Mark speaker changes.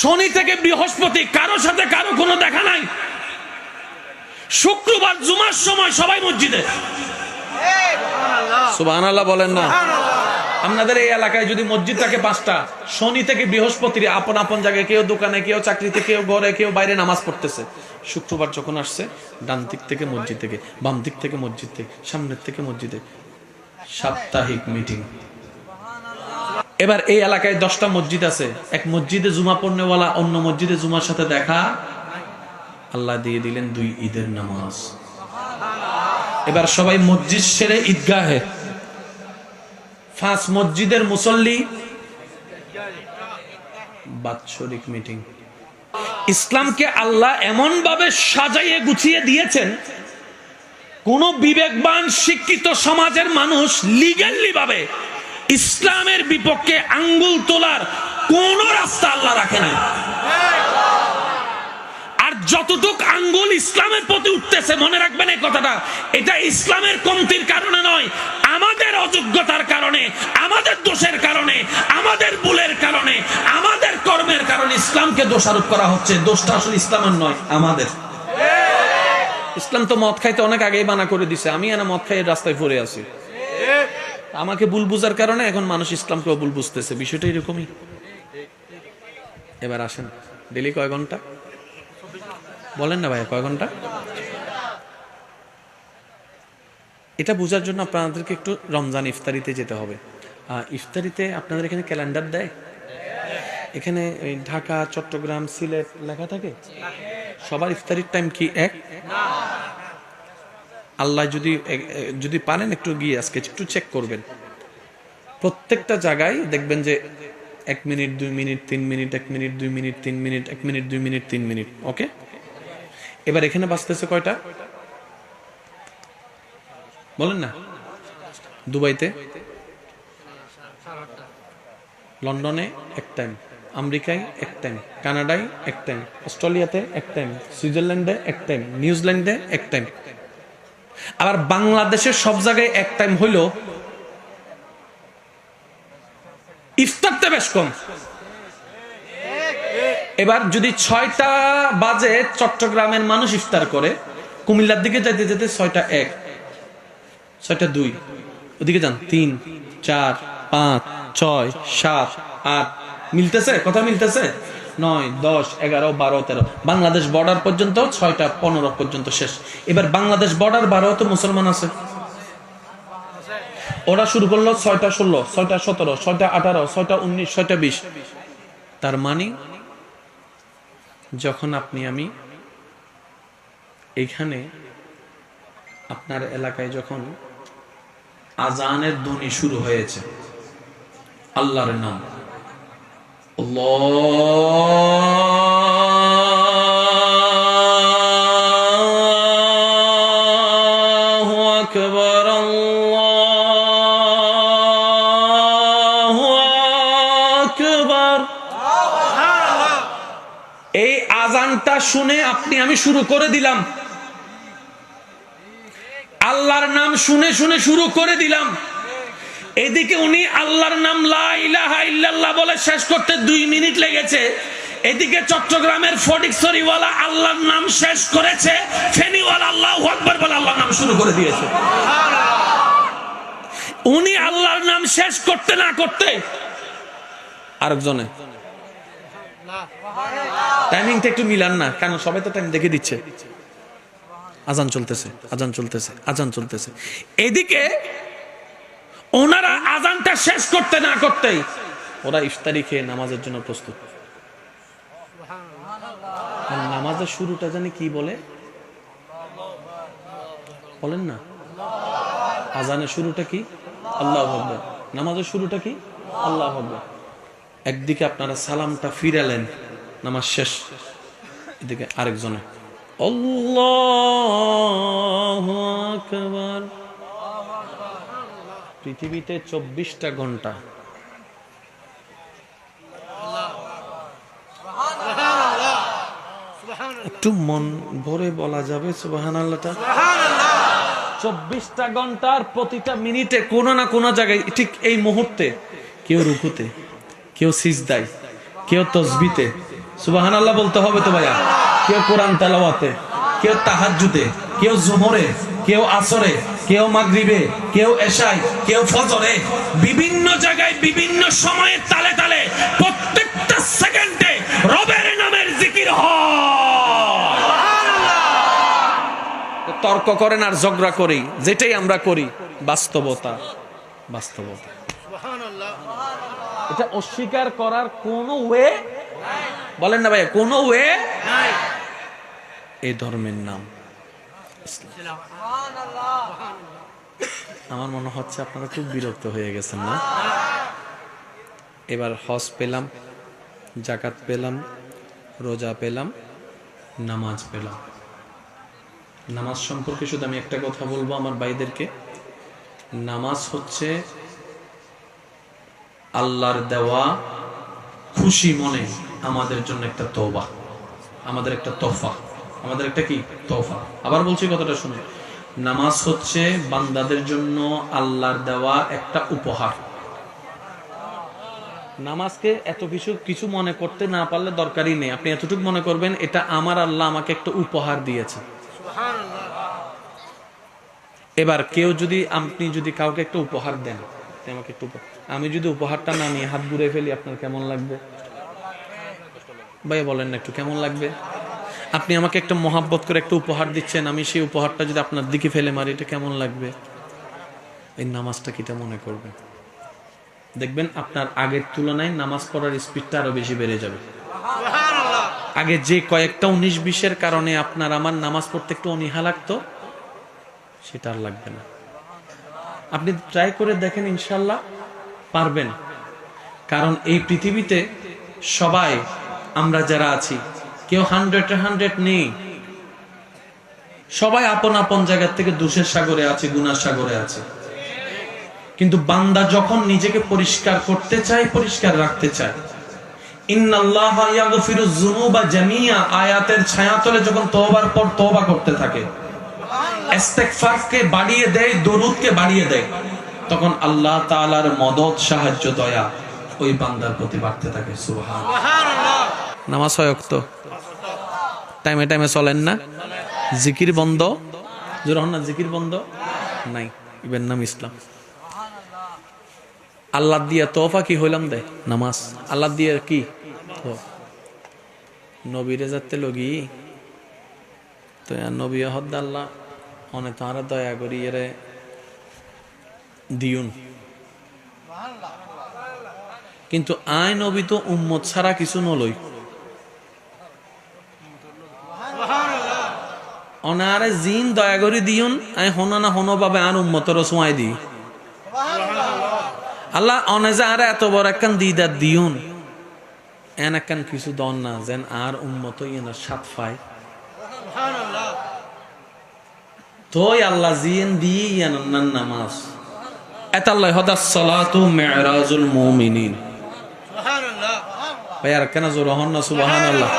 Speaker 1: শনি থেকে বৃহস্পতি কারও সাথে কারও কোনো দেখা নাই। শুক্রবার জুমার সময় সবাই মসজিদে। সুবাহ বলেন না। আপনাদের এই এলাকায় যদি মসজিদ থাকে পাঁচটা শনি থেকে বৃহস্পতির আপন আপন জায়গায় কেউ দোকানে কেউ চাকরিতে কেউ ঘরে কেউ বাইরে নামাজ পড়তেছে। শুক্রবার যখন আসছে ডান দিক থেকে মসজিদ থেকে বাম দিক থেকে মসজিদ থেকে সামনের থেকে মসজিদে সাপ্তাহিক মিটিং। এবার এই এলাকায় দশটা মসজিদ আছে। এক মসজিদে জুমা পড়নেওয়ালা, অন্য মসজিদে জুমার সাথে দেখা। আল্লাহ দিয়ে দিলেন দুই ঈদের নামাজ। এবার সবাই মসজিদ সেরে ঈদগাহে। পাঁচ মসজিদের মুসল্লি। বাৎসরিক মিটিং। ইসলামকে আল্লাহ এমন ভাবে সাজাইয়ে গুছিয়ে দিয়েছেন, কোন বিবেকবান শিক্ষিত সমাজের মানুষ লিগালি ভাবে ইসলামের বিপক্ষে আঙ্গুল তোলার কোন রাস্তা আল্লাহ রাখে না আর যতটুক আঙ্গুল ইসলামের প্রতি উঠতেছে, মনে রাখবেন এই কথাটা, এটা ইসলামের কমতির কারণে নয়, আমাদের অযোগ্যতার কারণে, আমাদের দোষের কারণে, আমাদের ভুলের কারণে, আমাদের কর্মের কারণে ইসলামকে দোষারোপ করা হচ্ছে। দোষটা আসলে ইসলামের নয়, আমাদের। ইসলাম তো মদ খাইতে অনেক আগেই মানা করে দিছে। আমি এনা মদ খাই রাস্তায় পড়ে আছি। আমাকে ভুল বুঝার কারণে এখন মানুষ ইসলামকেও ভুল বুঝতেছে, বিষয়টা এরকমই। এবার আসেন, ডেলি কয় ঘণ্টা? বলেন না ভাই কয় ঘণ্টা? এটা বোঝার জন্য আপনাদেরকে একটু রমজান ইফতারিতে যেতে হবে। ইফতারিতে আপনাদের এখানে ক্যালেন্ডার দেয়? এখানে ঢাকা, চট্টগ্রাম, সিলেট লেখা থাকে? সবার ইফতারির টাইম কি এক? আল্লাহ যদি যদি পারেন একটু গিয়ে আজকে একটু চেক করবেন। প্রত্যেকটা জায়গায় দেখবেন যে এক মিনিট, দুই মিনিট, তিন মিনিট, এক মিনিট, দুই মিনিট, তিন মিনিট, এক মিনিট, দুই মিনিট, তিন মিনিট, ওকে? এবার এখানে বাঁচতেছে কয়টা? বলেন না। দুবাইতে? লন্ডনে এক টাইম আমেরিকায় এক টাইম কানাডায় এক টাইম অস্ট্রেলিয়াতে এক টাইম সুইজারল্যান্ডে এক টাইম নিউজিল্যান্ডে এক টাইম আবার বাংলাদেশের সব জায়গায় এক টাইম হইল ইফতারতে বেশ কম। এবার যদি ছয়টা বাজে চট্টগ্রামের মানুষ ইফতার করে, কুমিল্লার দিকে যেতে যেতে ছয়টা এক, ছয়টা দুই, ওদিকে যান, তিন, চার, পাঁচ, ছয়, সাত, আট, মিলতেছে? কথা মিলতেছে? নয়, দশ, এগারো, বারো, তেরো। বাংলাদেশ বর্ডার পর্যন্ত ছয়টা, পনেরো পর্যন্ত শেষ। এবার বাংলাদেশ বর্ডার বারো তো মুসলমান আছে। ওরা শুরু করল ছয়টা ষোলো, ছয়টা সতেরো, ছয়টা আঠারো, ছয়টা উনিশ, ছয়টা বিশ। তার মানে যখন আপনি, আমি এখানে আপনার এলাকায় যখন আজানের ধ্বনি শুরু হয়েছে, আল্লাহর নাম আল্লাহু আকবার আল্লাহু আকবার এই আজানটা শুনে আপনি, আমি শুরু করে দিলাম। আল্লাহর নাম শুনে শুনে শুরু করে দিলাম। এদিকে উনি আল্লাহর নাম লা ইলাহা ইল্লাল্লাহ বলে শেষ করতে দুই মিনিট লেগেছে। এদিকে চট্টগ্রামের ফটিকছড়িওয়ালা আল্লাহর নাম শেষ করেছে, ফেনিওয়ালা আল্লাহ আকবর বলে আল্লাহর নাম শুরু করে দিয়েছে। উনি আল্লাহর নাম শেষ করতে না করতে আরেকজনে। টাইমিংটা একটু মিলান না, কেন সবাই তো টাইম দেখে দিচ্ছে। আজান চলতেছে আজান চলতেছে আজান চলতেছে। এদিকে ওনারা আজানটা শেষ করতে না করতেই ওরা ইফতারি খেয়ে নামাজের জন্য প্রস্তুত। নামাজের শুরুটা জানি কি বলে? বলেন না। আজানের শুরুটা কি? আল্লাহ আকবর। নামাজের শুরুটা কি? আল্লাহ আকবর। একদিকে আপনারা সালামটা ফিরালেন, নামাজ শেষ। এদিকে আরেকজনে, আল্লাহু পৃথিবীতে চব্বিশটা ঘণ্টা। একটু মন ভরে বলা যাবে সুবাহান আল্লাহটা চব্বিশটা ঘণ্টার প্রতিটা মিনিটে কোনো না কোনো জায়গায়, ঠিক এই মুহূর্তে, কেউ রুকুতে, কেউ সিজদায়, কেউ তসবিতে সুবাহান আল্লাহ বলতে হবে তো ভাইয়া, কেউ কোরআন তেলাওয়াতে, কেউ তাহাজ্জুদে, কেউ জোহরে কেউ আসরে কেউ মাগরিবে, কেউ এশাই কেউ ফজরে, বিভিন্ন জায়গায়, বিভিন্ন সময়ে তালে তালে প্রত্যেকটা সেকেন্ডে রবের নামের জিকির তর্ক করেন আর ঝগড়া করি, যেটাই আমরা করি, বাস্তবতা বাস্তবতা। এটা অস্বীকার করার কোনো ওয়ে বলেন না ভাই কোনো ওয়ে এই ধর্মের নাম। আমার মনে হচ্ছে আপনারা খুব বিরক্ত হয়ে গেছেন না? এবার হজ পেলাম জাকাত পেলাম, রোজা পেলাম, নামাজ পেলাম। নামাজ সম্পর্কে শুধু আমি একটা কথা বলব আমার ভাইদেরকে। নামাজ হচ্ছে আল্লাহর দেওয়া খুশি মনে আমাদের জন্য একটা তওবা, আমাদের একটা তোফা আমাদের একটা কি? তোফা আবার বলছি কথাটা শুনে নামাজ হচ্ছে বান্দাদের জন্য আল্লাহর দেওয়া একটা উপহার। নামাজকে এত কিছু কিছু মনে করতে না পারলে দরকারই নেই। আপনি এতটুকু মনে করবেন, এটা আমার আল্লাহ আমাকে একটা উপহার দিয়েছে। এবার কেউ যদি, আপনি যদি কাউকে একটা উপহার দেন আমাকে একটু আমি যদি উপহারটা না নিয়ে হাত ঘুরে ফেলি, আপনার কেমন লাগবে? ভাই বলেন না একটু, কেমন লাগবে? আপনি আমাকে একটা মহাব্বত করে একটা উপহার দিচ্ছেন আমি সেই উপহারটা যদি আপনার দিকে ফেলে মারি এটা কেমন লাগবে? এই নামাজটা কিটা মনে করবেন? দেখবেন আপনার আগের তুলনায় নামাজ পড়ার স্পিডটা আরও বেশি বেড়ে যাবে। আগে যে কয়েকটা উনিশ বিশের কারণে আপনার আমার নামাজ পড়তে একটু অনীহা লাগতো সেটা আর লাগবে না। আপনি ট্রাই করে দেখেন ইনশাল্লাহ পারবেন। কারণ এই পৃথিবীতে সবাই আমরা যারা আছি কেউ হান্ড্রেড হান্ড্রেড নেই। সবাই আপন আপন জায়গা থেকে দুষের সাগরে আছে, গুনার সাগরে আছে। কিন্তু বান্দা যখন নিজেকে পরিষ্কার করতে চায়, পরিষ্কার রাখতে চায়। থাকে। বাড়িয়ে দেয় বাড়িয়ে দেয়। তখন আল্লাহ তাআলার সাহায্য, দয়া ওই বান্দার প্রতি বাড়তে থাকে নামাজ হয় অক্ত। টাইমে টাইমে চলেন না। জিকির বন্ধ। যখন না, জিকির বন্ধ? নাই, ইবেন নাম ইসলাম। আল্লাহ দিয়া তোফা কি হইলাম দে? নামাজ। আল্লাহ দিয়ে কি? নবীরে যাতে লগি। তো নবী হদ্দ আল্লাহ, অনে তাহারা দয়া করি এরে দিউন। কিন্তু আয় নবী তো উম্মত ছাড়া কিছু নলই। অনারে জিন দয়া করে দিউন আয় হন না হন বাবে আর উম্মতর সোয়াই দি আল্লাহ অনেজে আর এত বড় একখান দিদার দিউন এন একখান কিছু দন না, যেন আর উম্মত ইয়েনার সাত ফাই। তোই আল্লাহ জিন দি ইয়ানান্নান নামাজ। এতাল্লাহ হদাস সালাতু মি'রাজুল মুমিনিন। ভাই, আর কেন জোর হন না, সুবহানাল্লাহ।